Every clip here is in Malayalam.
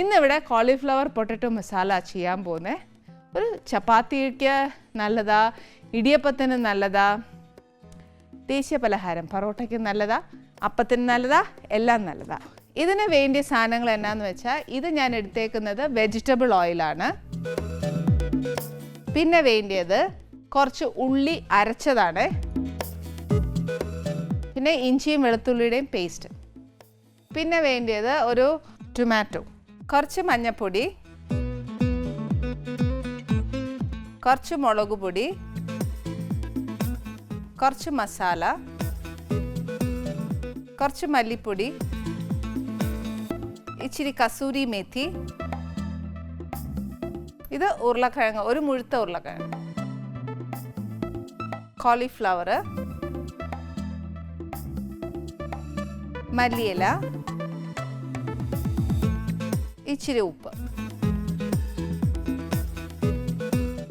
ഇന്നിവിടെ കോളിഫ്ലവർ പൊട്ടറ്റോ മസാല ചെയ്യാൻ പോകുന്നത് ഒരു ചപ്പാത്തിക്ക് നല്ലതാ ഇടിയപ്പത്തിന് നല്ലതാ ദേശീയ പലഹാരം പൊറോട്ടയ്ക്ക് നല്ലതാ അപ്പത്തിന് നല്ലതാ എല്ലാം നല്ലതാ. ഇതിന് വേണ്ടിയ സാധനങ്ങൾ എന്നാന്ന് വെച്ചാൽ ഇത് ഞാൻ എടുത്തേക്കുന്നത് വെജിറ്റബിൾ ഓയിലാണ് പിന്നെ വേണ്ടിയത് കുറച്ച് ഉള്ളി അരച്ചതാണ്. പിന്നെ ഇഞ്ചിയും വെളുത്തുള്ളിയുടെയും പേസ്റ്റ് പിന്നെ വേണ്ടിയത് ഒരു ടൊമാറ്റോ കുറച്ച് മഞ്ഞൾപ്പൊടി കുറച്ച് മുളക് പൊടി കുറച്ച് മസാല കുറച്ച് മല്ലിപ്പൊടി ഇച്ചിരി കസൂരി മേത്തി ഇത് ഉരുളക്കിഴങ്ങ് ഒരു മുഴുത്ത ഉരുളക്കിഴങ്ങ് കോളിഫ്ലവർ മല്ലിയില ഇച്ചിരി ഉപ്പ്.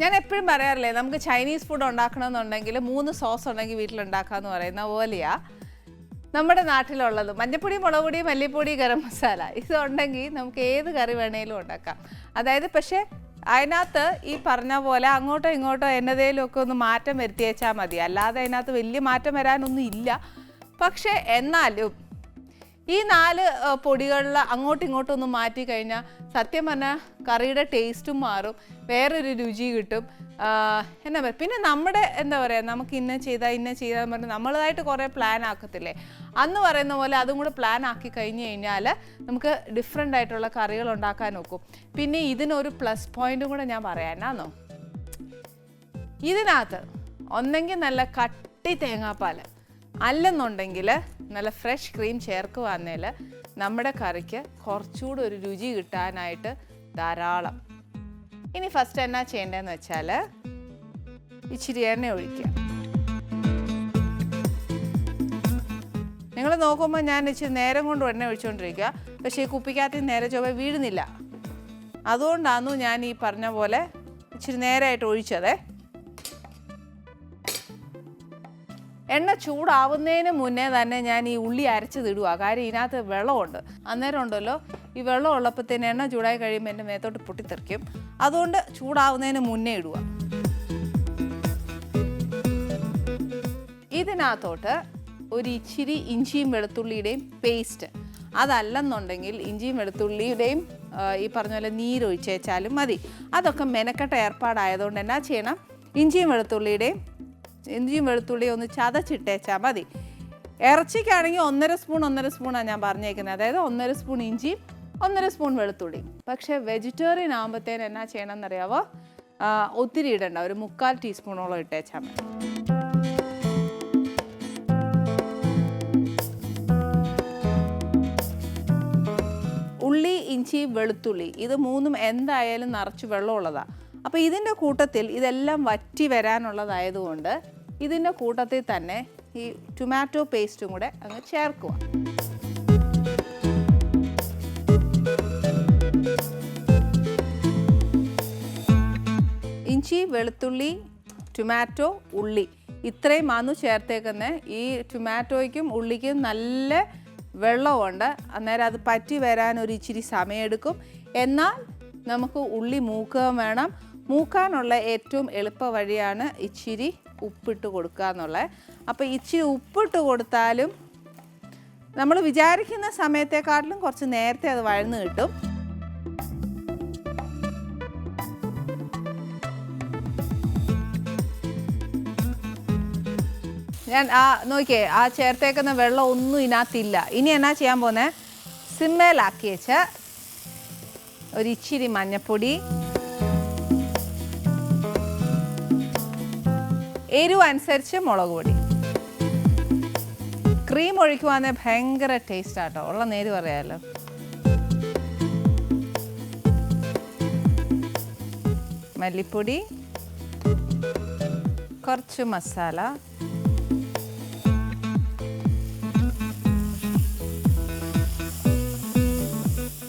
ഞാൻ എപ്പോഴും പറയാറില്ലേ നമുക്ക് ചൈനീസ് ഫുഡ് ഉണ്ടാക്കണമെന്നുണ്ടെങ്കിൽ മൂന്ന് സോസ് ഉണ്ടെങ്കിൽ വീട്ടിൽ ഉണ്ടാക്കാന്ന് പറയുന്ന പോലെയാ നമ്മുടെ നാട്ടിലുള്ളത്. മഞ്ഞപ്പൊടി മുളകുപൊടി മല്ലിപ്പൊടി ഗരം മസാല. ഇതുണ്ടെങ്കിൽ നമുക്ക് ഏത് കറി വേണേലും ഉണ്ടാക്കാം. അതായത് പക്ഷേ അതിനകത്ത് ഈ പറഞ്ഞ പോലെ അങ്ങോട്ടോ ഇങ്ങോട്ടോ എന്നതേലും ഒക്കെ ഒന്ന് മാറ്റം വരുത്തിയേച്ചാൽ മതി. അല്ലാതെ അതിനകത്ത് വലിയ മാറ്റം വരാനൊന്നും ഇല്ല. പക്ഷേ എന്നാലും ഈ നാല് പൊടികളിൽ അങ്ങോട്ടും ഇങ്ങോട്ടും ഒന്ന് മാറ്റി കഴിഞ്ഞാൽ സത്യം പറഞ്ഞാൽ കറിയുടെ ടേസ്റ്റും മാറും വേറൊരു രുചി കിട്ടും. എന്താ പറയുക പിന്നെ നമ്മുടെ എന്താ പറയുക നമുക്ക് ഇന്ന ചെയ്താൽ ഇന്ന ചെയ്താൽ പറഞ്ഞാൽ നമ്മളതായിട്ട് കുറേ പ്ലാൻ ആക്കത്തില്ലേ? അന്ന് പറയുന്ന പോലെ അതും കൂടെ പ്ലാൻ ആക്കി കഴിഞ്ഞ് കഴിഞ്ഞാൽ നമുക്ക് ഡിഫറെന്റ് ആയിട്ടുള്ള കറികൾ ഉണ്ടാക്കാൻ നോക്കും പിന്നെ ഇതിനൊരു പ്ലസ് പോയിന്റും കൂടെ ഞാൻ പറയാനാന്നോ ഇതിനകത്ത് ഒന്നെങ്കിൽ നല്ല കട്ടി തേങ്ങാപ്പാൽ അല്ലെന്നുണ്ടെങ്കിൽ നല്ല ഫ്രഷ് ക്രീം ചേർക്കുവാന്നേൽ നമ്മുടെ കറിക്ക് കുറച്ചുകൂടി ഒരു രുചി കിട്ടാനായിട്ട് ധാരാളം. ഇനി ഫസ്റ്റ് എന്നാ ചെയ്യേണ്ടതെന്ന് വെച്ചാൽ ഇച്ചിരി എണ്ണ ഒഴിക്കുക. നിങ്ങൾ നോക്കുമ്പോൾ ഞാൻ ഇച്ചിരി നേരം കൊണ്ട് എണ്ണ ഒഴിച്ചുകൊണ്ടിരിക്കുക പക്ഷേ ഈ കുപ്പിക്കകത്ത് നേരെ ചൊവ്വ വീഴുന്നില്ല. അതുകൊണ്ടാണ് ഞാൻ ഈ പറഞ്ഞ പോലെ ഇച്ചിരി നേരമായിട്ട് ഒഴിച്ചതേ. എണ്ണ ചൂടാവുന്നതിന് മുന്നേ തന്നെ ഞാൻ ഈ ഉള്ളി അരച്ചതിടുക കാര്യം ഇതിനകത്ത് വെള്ളമുണ്ട്. അന്നേരം ഉണ്ടല്ലോ ഈ വെള്ളം ഉള്ളപ്പോഴത്തേന് എണ്ണ ചൂടായി കഴിയുമ്പോൾ എന്റെ മേത്തോട്ട് പൊട്ടിത്തെറിക്കും. അതുകൊണ്ട് ചൂടാവുന്നതിന് മുന്നേ ഇടുക ഇതിനകത്തോട്ട് ഒരു ഇച്ചിരി ഇഞ്ചിയും വെളുത്തുള്ളിയുടെയും പേസ്റ്റ്. അതല്ലെന്നുണ്ടെങ്കിൽ ഇഞ്ചിയും വെളുത്തുള്ളിയുടെയും ഈ പറഞ്ഞ പോലെ നീരൊഴിച്ചേച്ചാലും മതി. അതൊക്കെ മെനക്കെട്ട ഏർപ്പാടായതുകൊണ്ട് എന്നാ ചെയ്യണം? ഇഞ്ചിയും വെളുത്തുള്ളിയുടെയും ഇഞ്ചിയും വെളുത്തുള്ളിയും ഒന്ന് ചതച്ചിട്ടേച്ചാൽ മതി. ഇറച്ചിക്കാണെങ്കിൽ ഒന്നര സ്പൂൺ ഒന്നര സ്പൂണാണ് ഞാൻ പറഞ്ഞേക്കുന്നത്. അതായത് ഒന്നര സ്പൂൺ ഇഞ്ചിയും ഒന്നര സ്പൂൺ വെളുത്തുള്ളി പക്ഷേ വെജിറ്റേറിയൻ ആകുമ്പോഴത്തേന് എന്നാ ചെയ്യണമെന്നറിയാവോ? ഒത്തിരി ഇടണ്ട. ഒരു മുക്കാൽ ടീസ്പൂണോളം ഇട്ടേച്ചാൽ മതി. ഉള്ളി ഇഞ്ചി വെളുത്തുള്ളി ഇത് മൂന്നും എന്തായാലും നിറച്ച് വെള്ളമുള്ളതാണ് അപ്പോൾ ഇതിന്റെ കൂട്ടത്തിൽ ഇതെല്ലാം വറ്റി വരാനുള്ളതായതുകൊണ്ട് ഇതിന്റെ കൂട്ടത്തിൽ തന്നെ ഈ ടൊമാറ്റോ പേസ്റ്റും കൂടെ അങ്ങ് ചേർക്കുക. ഇഞ്ചി വെളുത്തുള്ളി ടൊമാറ്റോ ഉള്ളി. ഇത്രയും ആണ് ചേർത്തേക്കുന്നത് ഈ ടൊമാറ്റോയ്ക്കും ഉള്ളിക്കും നല്ല വെള്ളമുണ്ട് അന്നേരം അത് പറ്റി വരാൻ ഒരു ഇച്ചിരി സമയമെടുക്കും. എന്നാൽ നമുക്ക് ഉള്ളി മൂക്കുകയും വേണം. മൂക്കാനുള്ള ഏറ്റവും എളുപ്പ വഴിയാണ് ഇച്ചിരി ഉപ്പിട്ട് കൊടുക്കുക എന്നുള്ളത്. അപ്പോൾ ഇച്ചിരി ഉപ്പിട്ട് കൊടുത്താലും നമ്മൾ വിചാരിക്കുന്ന സമയത്തെക്കാട്ടിലും കുറച്ച് നേരത്തെ അത് വഴന്ന് കിട്ടും. ഞാൻ ആ നോക്കിയേ ആ ചേർത്തേക്കുന്ന വെള്ളം ഒന്നും ഇതിനകത്തില്ല. ഇനി എന്നാ ചെയ്യാൻ പോന്നെ സിമ്മേലാക്കി വെച്ച ഒരു ഇച്ചിരി മഞ്ഞപ്പൊടി. എരിവ് അനുസരിച്ച് മുളക് പൊടി. ക്രീം ഒഴിക്കുവാന്നെ ഭയങ്കര ടേസ്റ്റ് ആട്ടോ. ഉള്ള നേര് പറയാമല്ലോ മല്ലിപ്പൊടി. കുറച്ച് മസാല.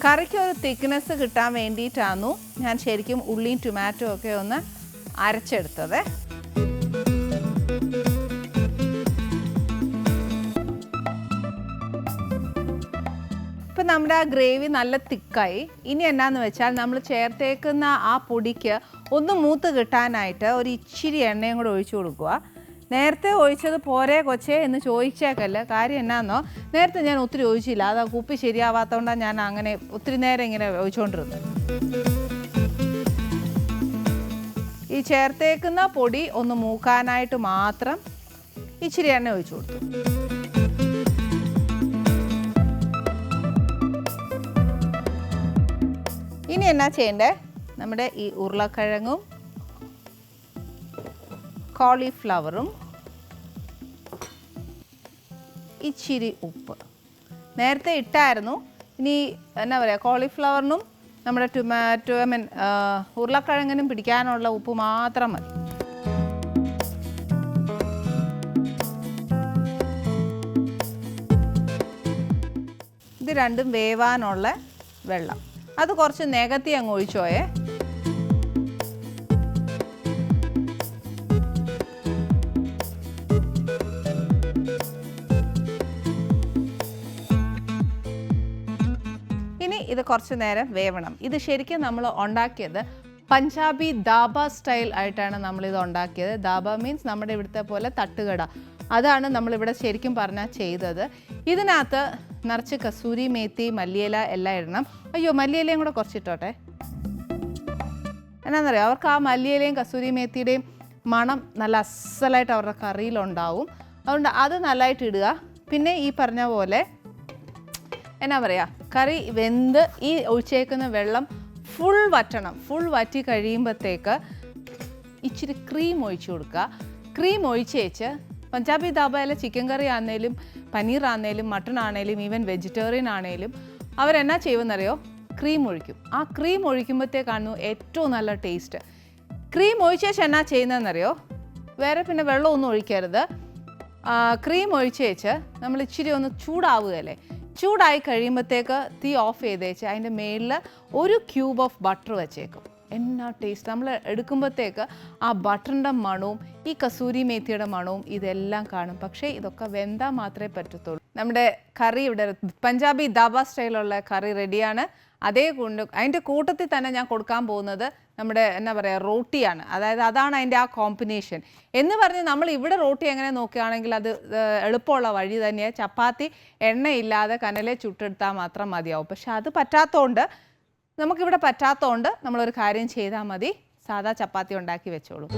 കറിക്ക് ഒരു തിക്നെസ് കിട്ടാൻ വേണ്ടിയിട്ടാണ് ഞാൻ ശരിക്കും ഉള്ളിയും ടൊമാറ്റോ ഒക്കെ ഒന്ന് അരച്ചെടുത്തത്. നമ്മുടെ ആ ഗ്രേവി നല്ല തിക്കായി. ഇനി എന്നാന്ന് വെച്ചാൽ നമ്മൾ ചേർത്തേക്കുന്ന ആ പൊടിക്ക് ഒന്ന് മൂത്ത് കിട്ടാനായിട്ട് ഒരു ഇച്ചിരി എണ്ണയും കൂടെ ഒഴിച്ചു കൊടുക്കുക. നേരത്തെ ഒഴിച്ചത് പോരേ കൊച്ചേ എന്ന് ചോദിച്ചേക്കല്ല. കാര്യം എന്നാന്നോ? നേരത്തെ ഞാൻ ഒത്തിരി ഒഴിച്ചില്ല. അത് ആ കുപ്പി ശരിയാവാത്തതുകൊണ്ടാണ് ഞാൻ അങ്ങനെ ഒത്തിരി നേരം ഇങ്ങനെ ഒഴിച്ചുകൊണ്ടിരുന്നത് ഈ ചേർത്തേക്കുന്ന പൊടി ഒന്ന് മൂക്കാനായിട്ട് മാത്രം ഇച്ചിരി എണ്ണ ഒഴിച്ചു കൊടുത്തു. ഇനി എന്നാ ചെയ്യണ്ടേ? നമ്മുടെ ഈ ഉരുളക്കിഴങ്ങും കോളിഫ്ലവറും ഇച്ചിരി ഉപ്പ്. നേരത്തെ ഇട്ടായിരുന്നു. ഇനി എന്നാ പറയുക കോളിഫ്ലവറിനും നമ്മുടെ ടൊമാറ്റോ ഐ മീൻ ഉരുളക്കിഴങ്ങിനും പിടിക്കാനുള്ള ഉപ്പ് മാത്രം മതി. ഇത് രണ്ടും വേവാനുള്ള വെള്ളം. അത് കുറച്ച് നികത്തി അങ്ങ് ഒഴിച്ചോയേ ഇനി ഇത് കുറച്ച് നേരം വേവണം. ഇത് ശരിക്കും നമ്മൾ ഉണ്ടാക്കിയത് പഞ്ചാബി ദാബ സ്റ്റൈൽ ആയിട്ടാണ് നമ്മളിത് ഉണ്ടാക്കിയത്. ദാബ മീൻസ് നമ്മുടെ ഇവിടുത്തെ പോലെ തട്ടുകട. അതാണ് നമ്മളിവിടെ ശരിക്കും പറഞ്ഞാൽ ചെയ്തത്. ഇതിനകത്ത് നിറച്ച് കസൂരി മേത്തി മല്ലിയില എല്ലാം ഇടണം. അയ്യോ മല്ലിയിലയും കൂടെ കുറച്ചിട്ടോട്ടെ? എന്നാണെന്നറിയാം അവർക്ക് ആ മല്ലിയിലയും കസൂരി മേത്തിയുടെയും മണം നല്ല അസലായിട്ട് അവരുടെ കറിയിലുണ്ടാവും. അതുകൊണ്ട് അത് നല്ലതായിട്ട് ഇടുക. പിന്നെ ഈ പറഞ്ഞ പോലെ എന്നാ പറയുക കറി വെന്ത് ഈ ഒഴിച്ചേക്കുന്ന വെള്ളം ഫുൾ വറ്റണം. ഫുൾ വറ്റി കഴിയുമ്പോഴത്തേക്ക് ഇച്ചിരി ക്രീം ഒഴിച്ചു കൊടുക്കുക. ക്രീം ഒഴിച്ചേച്ച് പഞ്ചാബി ധാബയിലെ ചിക്കൻ കറി ആണെങ്കിലും പനീർ ആണെങ്കിലും മട്ടൺ ആണെങ്കിലും ഈവൻ വെജിറ്റേറിയൻ ആണേലും അവരെന്നാ ചെയ്യുമെന്നറിയോ ക്രീം ഒഴിക്കും. ആ ക്രീം ഒഴിക്കുമ്പോഴത്തേക്കാണു ഏറ്റവും നല്ല ടേസ്റ്റ് ക്രീം ഒഴിച്ച ശേഷം എന്നാ ചെയ്യുന്നതെന്നറിയോ? വേറെ പിന്നെ വെള്ളമൊന്നും ഒഴിക്കരുത്. ക്രീം ഒഴിച്ച് വെച്ച് നമ്മൾ ഇച്ചിരി ഒന്ന് ചൂടാവുകയല്ലേ? ചൂടായി കഴിയുമ്പോഴത്തേക്ക് തീ ഓഫ് ചെയ്തേച്ച് അതിന്റെ മേളിൽ ഒരു ക്യൂബ് ഓഫ് ബട്ടർ വെച്ചേക്കും. എന്നാ ടേസ്റ്റ് നമ്മൾ എടുക്കുമ്പോഴത്തേക്ക് ആ ബട്ടറിന്റെ മണവും ഈ കസൂരി മേത്തിയുടെ മണവും ഇതെല്ലാം കാണും. പക്ഷേ ഇതൊക്കെ വെന്താൽ മാത്രമേ പറ്റത്തുള്ളൂ. നമ്മുടെ കറി ഇവിടെ പഞ്ചാബി ദാബ സ്റ്റൈലുള്ള കറി റെഡിയാണ്. അതേ കൊണ്ട് അതിന്റെ കൂട്ടത്തിൽ തന്നെ ഞാൻ കൊടുക്കാൻ പോകുന്നത് നമ്മുടെ എന്നാ പറയുക റോട്ടിയാണ്. അതായത് അതാണ് അതിന്റെ ആ കോമ്പിനേഷൻ എന്ന് പറഞ്ഞ് നമ്മൾ ഇവിടെ റോട്ടി എങ്ങനെ നോക്കുകയാണെങ്കിൽ അത് എളുപ്പമുള്ള വഴി തന്നെയാണ് ചപ്പാത്തി എണ്ണയില്ലാതെ കനലെ ചുട്ടെടുത്താൽ മാത്രം മതിയാവും. പക്ഷെ അത് പറ്റാത്തതുകൊണ്ട് നമുക്കിവിടെ പറ്റാത്തതുകൊണ്ട് നമ്മളൊരു കാര്യം ചെയ്താൽ മതി. സാധാ ചപ്പാത്തി ഉണ്ടാക്കി വെച്ചോളൂ.